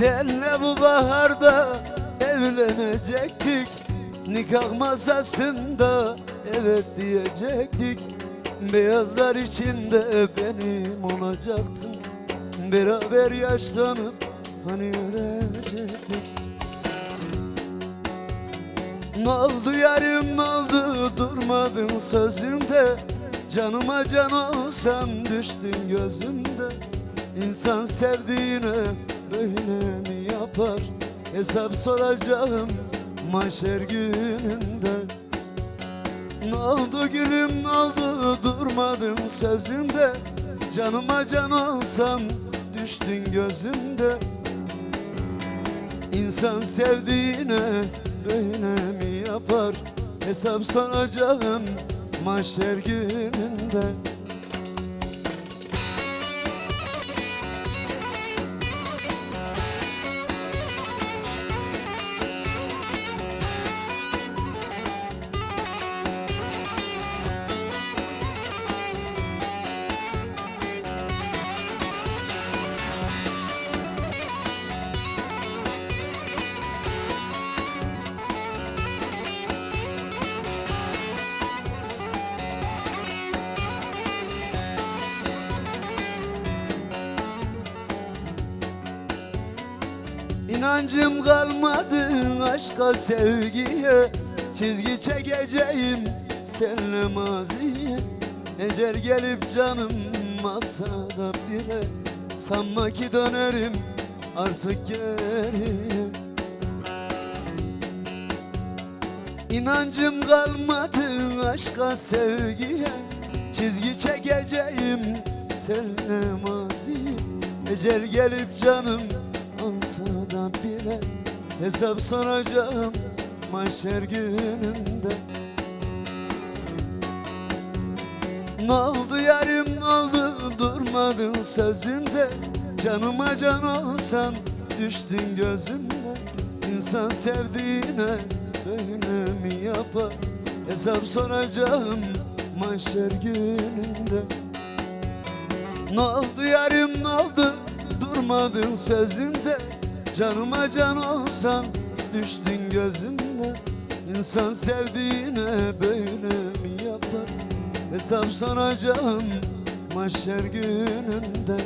Senle bu baharda evlenecektik. Nikah masasında evet diyecektik. Beyazlar içinde benim olacaktın Beraber yaşlanıp hani ölecektik. Ne oldu yarim ne oldu durmadın sözünde. Canıma can olsan düştün gözümde. İnsan sevdiğine böyle mi yapar? Hesap soracağım mahşer gününde. Ne oldu gülüm ne oldu? Durmadın sözünde. Canıma can olsan düştün gözümde. İnsan sevdiğine böyle mi yapar? Hesap soracağım mahşer gününde İnancım kalmadı aşka sevgiye. Çizgi çekeceğim senle maziye. Ecel gelip canım masada bile Sanma ki dönerim artık geriye. İnancım kalmadı aşka sevgiye. Çizgi çekeceğim senle maziye. Ecel gelip canım alsa da bile Hesap soracağım mahşer gününde. Ne oldu yarim ne oldu? Durmadın sözünde. Canıma can olsan düştün gözümde. İnsan sevdiğine böyle mi yapar? Hesap soracağım mahşer gününde. Ne oldu yarim ne oldu durmadın sözünde Canıma can olsan düştün gözümde. İnsan sevdiğine böyle mi yapar? Hesap soracağım mahşer gününde